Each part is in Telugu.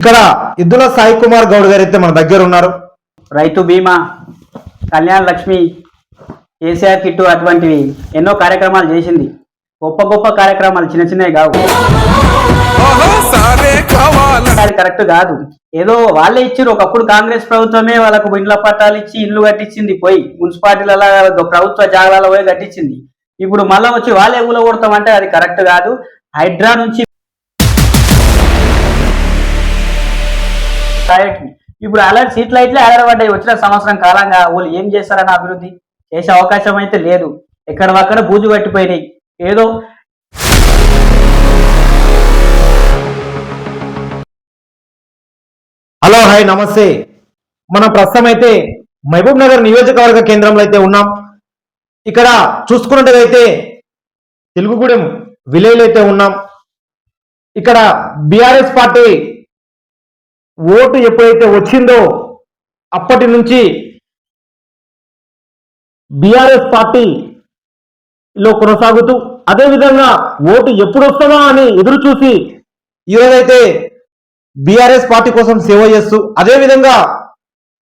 ఇక్కడ ఇద్దుల సాయి కుమార్ గౌడ్ గారు అయితే మన దగ్గర ఉన్నారు. రైతు బీమా కళ్యాణ్ లక్ష్మి కేసీఆర్ కిట్టు అటువంటివి ఎన్నో కార్యక్రమాలు చేసింది. గొప్ప గొప్ప కార్యక్రమాలు చిన్న చిన్నవి కావు. అది కరెక్ట్ కాదు. ఏదో వాళ్ళే ఇచ్చారు. ఒకప్పుడు కాంగ్రెస్ ప్రభుత్వమే వాళ్ళకు ఇండ్ల పట్టాలు ఇచ్చి ఇల్లు కట్టించింది పోయి. మున్సిపాలిటీల ప్రభుత్వ జాగాలలో పోయి కట్టించింది. ఇప్పుడు మళ్ళా వచ్చి వాళ్ళే ఊల కొడతామంటే అది కరెక్ట్ కాదు. హైడ్రా నుంచి ప్రైవేట్ ఇప్పుడు అలాంటి సీట్లు అయితే ఆధారపడ్డాయి వచ్చిన సంవత్సరం కాలంగా వాళ్ళు ఏం చేశారని అభివృద్ధి చేసే అవకాశం అయితే లేదు. ఎక్కడ పక్కన బూజు పట్టిపోయినాయి. ఏదో హలో హాయ్ నమస్తే. మనం ప్రస్తుతం అయితే మహబూబ్ నగర్ నియోజకవర్గ కేంద్రంలో అయితే ఉన్నాం. ఇక్కడ చూసుకున్నట్టయితే తెలుగుగూడెం విలేజ్ అయితే ఉన్నాం. ఇక్కడ బీఆర్ఎస్ పార్టీ ఓటు ఎప్పుడైతే వచ్చిందో అప్పటి నుంచి బీఆర్ఎస్ పార్టీలో కొనసాగుతూ అదేవిధంగా ఓటు ఎప్పుడు వస్తుందా అని ఎదురు చూసి ఈరోజైతే బీఆర్ఎస్ పార్టీ కోసం సేవ చేస్తూ అదేవిధంగా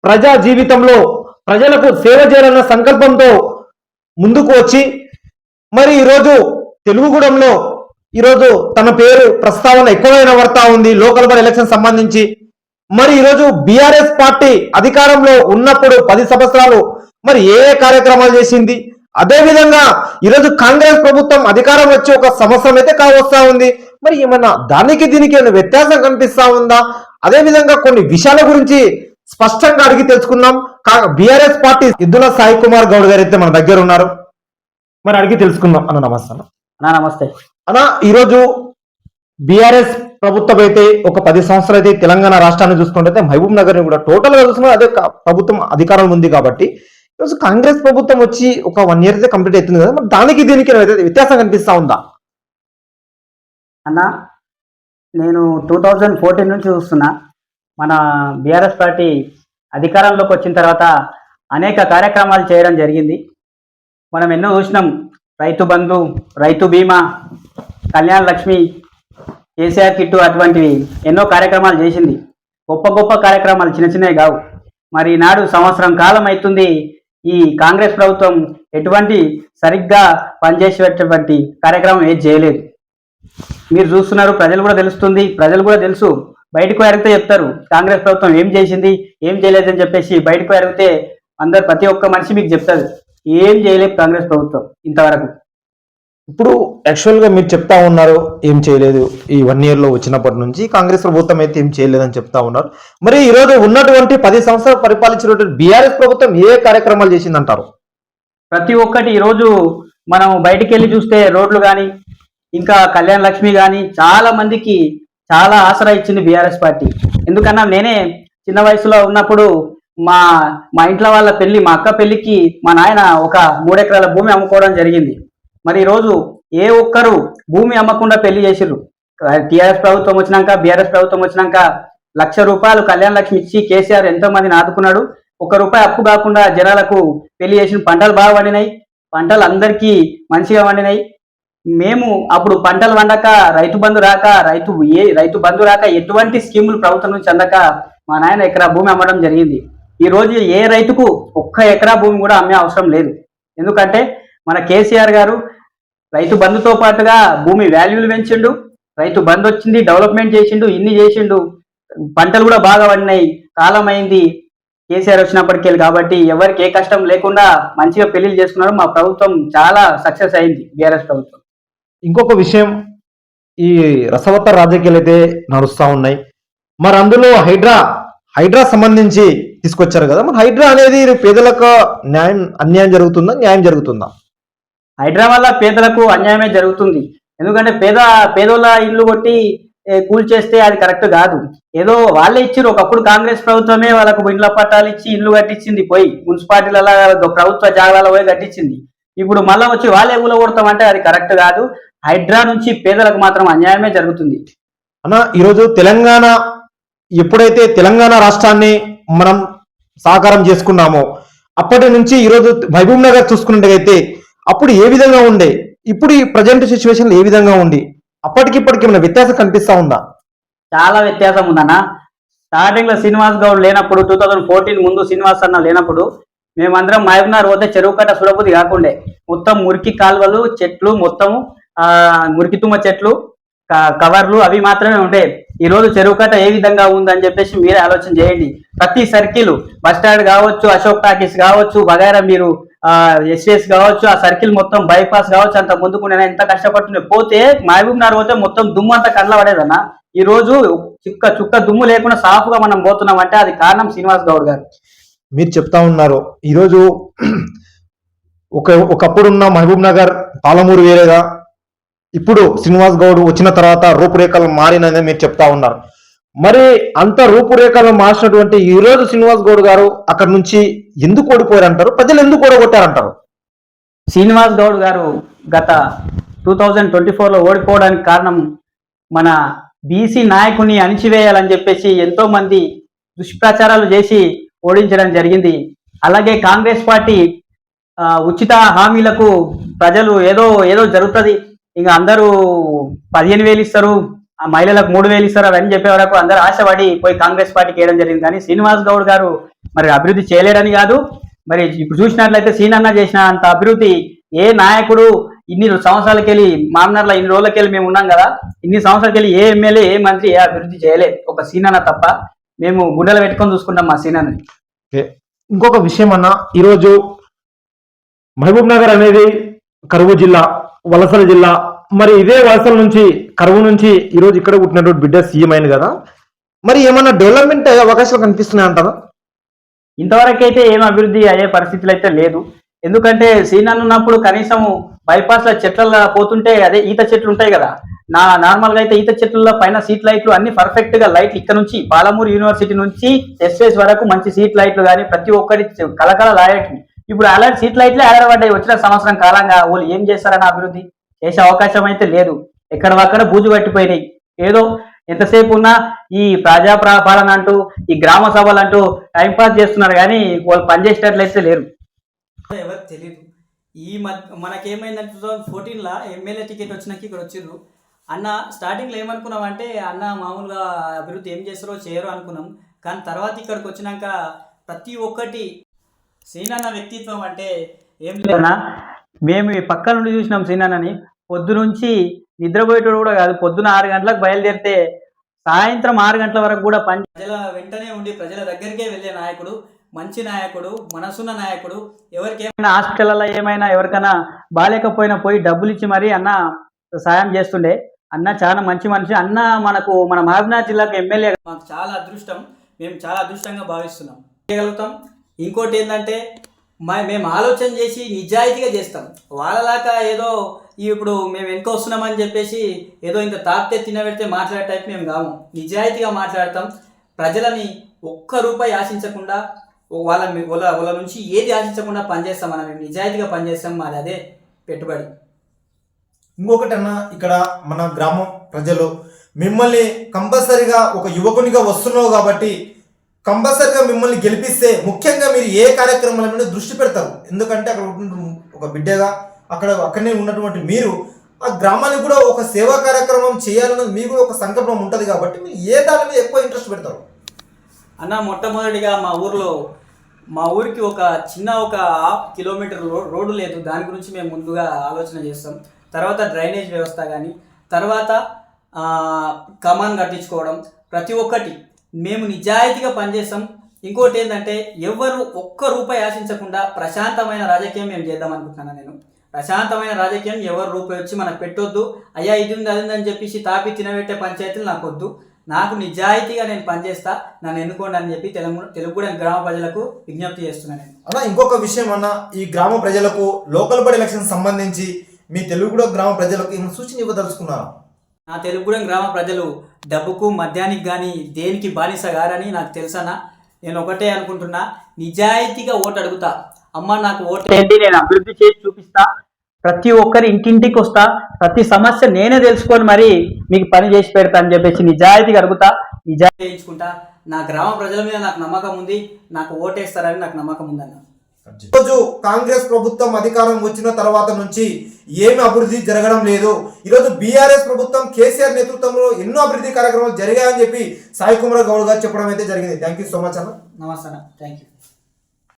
ప్రజా జీవితంలో ప్రజలకు సేవ చేయాలన్న సంకల్పంతో ముందుకు వచ్చి మరి ఈరోజు తెలుగుగూడెంలో ఈరోజు తన పేరు ప్రస్తావన ఎక్కువైన వర్తా ఉంది. లోకల్ బర్ ఎలక్షన్ సంబంధించి మరి ఈరోజు బీఆర్ఎస్ పార్టీ అధికారంలో ఉన్నప్పుడు పది సంవత్సరాలు మరి ఏ ఏ కార్యక్రమాలు చేసింది? అదే విధంగా ఈరోజు కాంగ్రెస్ ప్రభుత్వం అధికారం వచ్చి ఒక సంవత్సరం అయితే కావస్తా ఉంది. మరి ఏమన్నా దానికి దీనికి ఏమైనా వ్యత్యాసం కనిపిస్తా ఉందా? అదే విధంగా కొన్ని విషయాల గురించి స్పష్టంగా అడిగి తెలుసుకుందాం. బీఆర్ఎస్ పార్టీ ఇద్దుల సాయి కుమార్ గౌడ్ గారు అయితే మన దగ్గర ఉన్నారు. మరి అడిగి తెలుసుకుందాం. అన్న నమస్తే. అన్నా. నమస్తే. అన్న ఈరోజు బీఆర్ఎస్ ప్రభుత్వం అయితే ఒక పది సంవత్సరాలు అయితే తెలంగాణ రాష్ట్రాన్ని చూసుకుంటే మహబూబ్ నగర్ని కూడా టోటల్గా చూసుకున్నా అదే ప్రభుత్వం అధికారం ఉంది కాబట్టి ఈరోజు కాంగ్రెస్ ప్రభుత్వం వచ్చి ఒక వన్ ఇయర్ అయితే కంప్లీట్ అవుతుంది కదా మరి దానికి దీనికి వ్యత్యాసం కనిపిస్తా ఉందా? అన్న నేను టూ థౌజండ్ ఫోర్టీన్ నుంచి చూస్తున్నా. మన బీఆర్ఎస్ పార్టీ అధికారంలోకి వచ్చిన తర్వాత అనేక కార్యక్రమాలు చేయడం జరిగింది. మనం ఎన్నో చూసినాం. రైతు బంధు రైతు బీమా కళ్యాణ లక్ష్మి కేసీఆర్ కిట్టు అటువంటివి ఎన్నో కార్యక్రమాలు చేసింది. గొప్ప గొప్ప కార్యక్రమాలు చిన్న చిన్నవి కావు. మరి నాడు సంవత్సరం కాలం అవుతుంది ఈ కాంగ్రెస్ ప్రభుత్వం ఎటువంటి సరిగ్గా పనిచేసేటటువంటి కార్యక్రమం ఏది చేయలేదు. మీరు చూస్తున్నారు ప్రజలు కూడా తెలుస్తుంది ప్రజలు కూడా తెలుసు. బయటకు అడిగితే చెప్తారు కాంగ్రెస్ ప్రభుత్వం ఏం చేసింది ఏం చేయలేదని చెప్పేసి బయటకు అడిగితే అందరు ప్రతి ఒక్క మనిషి మీకు చెప్తారు. ఏం చేయలేదు కాంగ్రెస్ ప్రభుత్వం ఇంతవరకు. ఇప్పుడు యాక్చువల్గా మీరు చెప్తా ఉన్నారు ఏం చేయలేదు ఈ వన్ ఇయర్లో వచ్చినప్పటి నుంచి కాంగ్రెస్ ప్రభుత్వం అయితే ఏం చేయలేదని చెప్తా ఉన్నారు. మరి ఈ రోజు ఉన్నటువంటి పది సంవత్సరాలు పరిపాలించినటువంటి బీఆర్ఎస్ ప్రభుత్వం ఏ కార్యక్రమాలు చేసిందంటారు? ప్రతి ఒక్కటి ఈరోజు మనం బయటికి వెళ్ళి చూస్తే రోడ్లు కానీ ఇంకా కళ్యాణ లక్ష్మి కానీ చాలా మందికి చాలా ఆసరా ఇచ్చింది బీఆర్ఎస్ పార్టీ. ఎందుకన్నా నేనే చిన్న వయసులో ఉన్నప్పుడు మా మా ఇంట్లో వాళ్ళ పెళ్ళి మా అక్క పెళ్ళికి మా నాయన ఒక మూడెకరాల భూమి అమ్ముకోవడం జరిగింది. మరి ఈరోజు ఏ ఒక్కరు భూమి అమ్మకుండా పెళ్ళి చేసిర్రు. టీఆర్ఎస్ ప్రభుత్వం వచ్చినాక బీఆర్ఎస్ ప్రభుత్వం వచ్చినాక లక్ష రూపాయలు కళ్యాణ లక్ష్మి ఇచ్చి కేసీఆర్ ఎంతో మందిని ఆదుకున్నాడు ఒక్క రూపాయి అప్పు కాకుండా జనాలకు పెళ్ళి చేసిన పంటలు బాగా పండినాయి. పంటలు అందరికీ మంచిగా పండినాయి. మేము అప్పుడు పంటలు వండక రైతు బంధు రాక రైతు ఏ రైతు బంధు రాక ఎటువంటి స్కీములు ప్రభుత్వం నుంచి అందక మా నాయన ఎకరా భూమి అమ్మడం జరిగింది. ఈ రోజు ఏ రైతుకు ఒక్క ఎకరా భూమి కూడా అమ్మే అవసరం లేదు. ఎందుకంటే మన కేసీఆర్ గారు రైతు బంధుతో పాటుగా భూమి వాల్యూలు పెంచిండు రైతు బంధు వచ్చింది డెవలప్మెంట్ చేసిండు ఇన్ని చేసిండు పంటలు కూడా బాగా పడినాయి కాలం అయింది కేసీఆర్ వచ్చినప్పటికెళ్ళి కాబట్టి ఎవరికి ఏ కష్టం లేకుండా మంచిగా పెళ్ళిళ్ళు చేసుకున్నారు మా ప్రభుత్వం చాలా సక్సెస్ అయింది బీఆర్ఎస్ ప్రభుత్వం. ఇంకొక విషయం ఈ రసవత్త రాజకీయాలు అయితే నడుస్తూ ఉన్నాయి. మరి అందులో హైడ్రా హైడ్రా సంబంధించి తీసుకొచ్చారు కదా మరి హైడ్రా అనేది పేదలకు న్యాయం అన్యాయం జరుగుతుందా న్యాయం జరుగుతుందా? హైదరాబాద్లో పేదలకు అన్యాయమే జరుగుతుంది. ఎందుకంటే పేద పేదోళ్ళ ఇల్లు కొట్టి కూల్ చేస్తే అది కరెక్ట్ కాదు. ఏదో వాళ్ళే ఇచ్చారు ఒకప్పుడు కాంగ్రెస్ ప్రభుత్వమే వాళ్ళకు ఇండ్ల పట్టాలు ఇచ్చి ఇల్లు కట్టించింది పోయి. మున్సిపాలిటీలలో ప్రభుత్వ జాగాలలో పోయి కట్టించింది. ఇప్పుడు మళ్ళీ వచ్చి వాళ్ళే ఊల కొడతామంటే అది కరెక్ట్ కాదు. హైడ్రా నుంచి పేదలకు మాత్రం అన్యాయమే జరుగుతుంది. అన్న ఈరోజు తెలంగాణ ఎప్పుడైతే తెలంగాణ రాష్ట్రాన్ని మనం సాకారం చేసుకున్నామో అప్పటి నుంచి ఈరోజు మహబూబ్ నగర్ చూసుకున్నట్టయితే అప్పుడు ఏ విధంగా ఉండే? ఇప్పుడు ఈ ప్రజెంట్ సిచ్యువేషన్ ఏ విధంగా ఉంది అప్పటికిప్పటికి ఏమైనా వ్యత్యాసం కనిపిస్తా ఉందా? చాలా వ్యత్యాసం ఉందన్న. స్టార్టింగ్లో శ్రీనివాస్ గౌడ్ లేనప్పుడు టూ థౌజండ్ ఫోర్టీన్ ముందు శ్రీనివాస్ అన్న లేనప్పుడు మేమందరం మహబూబ్నగర్ పోతే చెరువు కట్ట సురపతి కాకుండే. మొత్తం మురికి కాలువలు చెట్లు మొత్తం ఆ మురికి తుమ్మ చెట్లు కవర్లు అవి మాత్రమే ఉండే. ఈ రోజు చెరువు కట్ట ఏ విధంగా ఉందని చెప్పేసి మీరే ఆలోచన చేయండి. ప్రతి సర్కిల్ బస్ స్టాండ్ కావచ్చు అశోక్ టాకీస్ కావచ్చు వగైరా మీరు ఎస్ఎస్ కావచ్చు ఆ సర్కిల్ మొత్తం బైపాస్ కావచ్చు అంత ముందుకు నేను ఎంత కష్టపడుతుండే. పోతే మహబూబ్ నగర్ పోతే మొత్తం దుమ్ము అంతా కండ్ల పడేదన్న. ఈ రోజు చుక్క చుక్క దుమ్ము లేకుండా సాఫ్గా మనం పోతున్నాం అంటే అది కారణం శ్రీనివాస్ గౌడ్ గారు. మీరు చెప్తా ఉన్నారు. ఈరోజు ఒక ఒకప్పుడున్న మహబూబ్ నగర్ పాలమూరు వేరేగా ఇప్పుడు శ్రీనివాస్ గౌడ్ వచ్చిన తర్వాత రూపురేఖలు మారినని మీరు చెప్తా ఉన్నారు. మరి అంత రూపురేఖలను మార్చినటువంటి ఈ రోజు శ్రీనివాస్ గౌడ్ గారు అక్కడ నుంచి ఎందుకు ఓడిపోయారంటారు? ప్రజలు ఎందుకు ఓడగొట్టారంటారు? శ్రీనివాస్ గౌడ్ గారు గత టూ థౌజండ్ ట్వంటీ ఫోర్లో ఓడిపోవడానికి కారణం మన బీసీ నాయకుని అణిచివేయాలని చెప్పేసి ఎంతో మంది దుష్ప్రచారాలు చేసి ఓడించడం జరిగింది. అలాగే కాంగ్రెస్ పార్టీ ఉచిత హామీలకు ప్రజలు ఏదో ఏదో జరుగుతుంది. ఇంకా అందరూ పదిహేను వేలు ఇస్తారు. ఆ మహిళలకు మూడు వేలు ఇస్తారు అని చెప్పే వరకు అందరూ ఆశపడి పోయి కాంగ్రెస్ పార్టీకి వేయడం జరిగింది. కానీ శ్రీనివాస్ గౌడ్ గారు మరి అభివృద్ధి చేయలేరని కాదు. మరి ఇప్పుడు చూసినట్లయితే సీనన్న చేసిన అంత అభివృద్ధి ఏ నాయకుడు ఇన్ని సంవత్సరాలకి వెళ్ళి మామనార్లో ఇన్ని రోజులకి వెళ్ళి మేము ఉన్నాం కదా ఇన్ని సంవత్సరాలకి వెళ్ళి ఏ ఎమ్మెల్యే ఏ మంత్రి ఏ అభివృద్ధి చేయలేదు ఒక సీనన్న తప్ప మేము గుండెలు పెట్టుకొని చూసుకుంటాం మా సీనన్న ఇంకొక విషయం అన్న ఈరోజు మహబూబ్ నగర్ అనేది కరువు జిల్లా వలసల జిల్లా మరి ఇదే వలసల నుంచి కరువు నుంచి ఈరోజు ఇక్కడ పుట్టినటువంటి బిడ్డ సీఎం అయింది కదా. మరి ఏమన్నా డెవలప్మెంట్ అవకాశాలు కనిపిస్తున్నాయి అంటారా ఇంతవరకు అయితే ఏం అభివృద్ధి అయ్యే పరిస్థితులు అయితే లేదు. ఎందుకంటే సీనన్ ఉన్నప్పుడు కనీసం బైపాస్లో చెట్ల పోతుంటే అదే ఈత చెట్లు ఉంటాయి కదా. నా నార్మల్గా అయితే ఈత చెట్ల పైన సీట్ లైట్లు అన్ని పర్ఫెక్ట్గా లైట్లు ఇక్కడ నుంచి పాలమూరు యూనివర్సిటీ నుంచి ఎస్ఎస్ వరకు మంచి సీట్ లైట్లు కానీ ప్రతి ఒక్కటి కలకల లాయట్లు ఇప్పుడు అలాంటి సీట్ లైట్లే ఆడబడ్డాయి వచ్చిన సంవత్సరం కాలంగా వాళ్ళు ఏం చేస్తారన్న అభివృద్ధి? చేసే అవకాశం అయితే లేదు. ఎక్కడ బూజు పట్టిపోయినాయి. ఏదో ఎంతసేపు ఉన్నా ఈ ప్రజా ప్ర- పాలన అంటూ ఈ గ్రామ సభలు అంటూ టైంపాస్ చేస్తున్నారు కానీ వాళ్ళు పనిచేసేటట్లయితే లేరు. ఎవరికి తెలియదు ఈ మనకేమైందంటే టూ థౌజండ్ ఫోర్టీన్లో ఎమ్మెల్యే టికెట్ వచ్చినాక ఇక్కడ వచ్చిర్రు. అన్న స్టార్టింగ్లో ఏమనుకున్నామంటే అన్న మామూలుగా అభివృద్ధి ఏం చేస్తారో చేయరు అనుకున్నాం. కానీ తర్వాత ఇక్కడికి వచ్చినాక ప్రతి ఒక్కటి సీనన్న వ్యక్తిత్వం అంటే ఏం లేదు. అన్నా, మేము ఈ పక్క నుండి చూసినాం సీనానని పొద్దు నుంచి నిద్రపోయేటోడు కూడా కాదు. పొద్దున ఆరు గంటలకు బయలుదేరితే సాయంత్రం ఆరు గంటల వరకు కూడా పని ప్రజల వెంటనే ఉండి ప్రజల దగ్గరికే వెళ్ళే నాయకుడు మంచి నాయకుడు మనసున్న నాయకుడు ఎవరికి ఏమైనా హాస్పిటల్లో ఏమైనా ఎవరికైనా బాగాలేకపోయినా పోయి డబ్బులు ఇచ్చి మరీ అన్న సాయం చేస్తుండే. అన్న చాలా మంచి మనిషి. అన్న మనకు మన మహబూబ్నగర్ జిల్లాకు ఎమ్మెల్యే మాకు చాలా అదృష్టం. మేము చాలా అదృష్టంగా భావిస్తున్నాం. చేయగలుగుతాం. ఇంకోటి ఏంటంటే మేము ఆలోచన చేసి నిజాయితీగా చేస్తాం. వాళ్ళలాగా ఏదో ఇప్పుడు మేము వెనుక వస్తున్నామని చెప్పేసి ఏదో ఇంత తాపితే తినబెడితే మాట్లాడే టైప్ మేము కాము. నిజాయితీగా మాట్లాడతాం. ప్రజలని ఒక్క రూపాయి ఆశించకుండా వాళ్ళ మీ- వాళ్ళ వాళ్ళ నుంచి ఏది ఆశించకుండా పనిచేస్తాం మనం మేము. నిజాయితీగా పనిచేస్తాం మాది అదే పెట్టుబడి. ఇంకొకటన్నా ఇక్కడ మన గ్రామం ప్రజలు మిమ్మల్ని కంపల్సరిగా ఒక యువకునిగా వస్తున్నావు కాబట్టి కంపల్సరిగా మిమ్మల్ని గెలిపిస్తే ముఖ్యంగా మీరు ఏ కార్యక్రమాల మీద దృష్టి పెడతారు? ఎందుకంటే అక్కడ ఒక బిడ్డగా అక్కడ అక్కడనే ఉన్నటువంటి మీరు ఆ గ్రామానికి కూడా ఒక సేవా కార్యక్రమం చేయాలన్నది మీకు కూడా ఒక సంకల్పం ఉంటుంది కాబట్టి మీరు ఏ దాని మీద ఎక్కువ ఇంట్రెస్ట్ పెడతారు? అన్న మొట్టమొదటిగా మా ఊర్లో మా ఊరికి ఒక చిన్న ఒక హాఫ్ కిలోమీటర్ రోడ్డు లేదు. దాని గురించి మేము ముందుగా ఆలోచన చేస్తాం. తర్వాత డ్రైనేజ్ వ్యవస్థ కానీ తర్వాత కమాన్ కట్టించుకోవడం. ప్రతి ఒక్కటి మేము నిజాయితీగా పనిచేస్తాం. ఇంకోటి ఏంటంటే ఎవరు ఒక్క రూపాయి ఆశించకుండా ప్రశాంతమైన రాజకీయం మేము చేద్దాం అనుకుంటున్నాను నేను. ప్రశాంతమైన రాజకీయం ఎవరు రూపాయి వచ్చి మనకు పెట్టొద్దు. అయ్యా ఇది ఉంది అది అని చెప్పేసి తాపి తినబెట్టే పంచాయతీలు నాకు వద్దు. నాకు నిజాయితీగా నేను పనిచేస్తా నన్ను ఎన్నుకోండి అని చెప్పి తెలుగు తెలుగుగూడెం గ్రామ ప్రజలకు విజ్ఞప్తి చేస్తున్నాను నేను. అన్న ఇంకొక విషయం అన్న ఈ గ్రామ ప్రజలకు లోకల్ బడి ఎలక్షన్ సంబంధించి మీ తెలుగులో గ్రామ ప్రజలకు ఏమైనా సూచన ఇవ్వదలుచుకున్నారా? నా తెలుగుగూడెం గ్రామ ప్రజలు డబ్బుకు మద్యానికి కానీ దేనికి బానిస గారని నాకు తెలుసనా నేను ఒకటే అనుకుంటున్నా నిజాయితీగా ఓటు అడుగుతా. అమ్మ నాకు ఓటు ఏంటి నేను అభివృద్ధి చేసి చూపిస్తా. ప్రతి ఒక్కరి ఇంటింటికి వస్తా. ప్రతి సమస్య నేనే తెలుసుకొని మరి మీకు పని చేసి పెడతా అని చెప్పేసి నిజాయితీగా అడుగుతా. నిజాయితీ చేయించుకుంటా. నా గ్రామ ప్రజల మీద నాకు నమ్మకం ఉంది. నాకు ఓటేస్తారని నాకు నమ్మకం ఉందన్న. ఈరోజు కాంగ్రెస్ ప్రభుత్వం అధికారం వచ్చిన తర్వాత నుంచి ఏమి అభివృద్ధి జరగడం లేదు. ఈరోజు బీఆర్ఎస్ ప్రభుత్వం కేసీఆర్ నేతృత్వంలో ఎన్నో అభివృద్ధి కార్యక్రమాలు జరిగాయని చెప్పి సాయి కుమార్ గౌడ్ గారు చెప్పడం అయితే జరిగింది. థ్యాంక్ యూ సో మచ్ అన్న. నమస్తే థ్యాంక్ యూ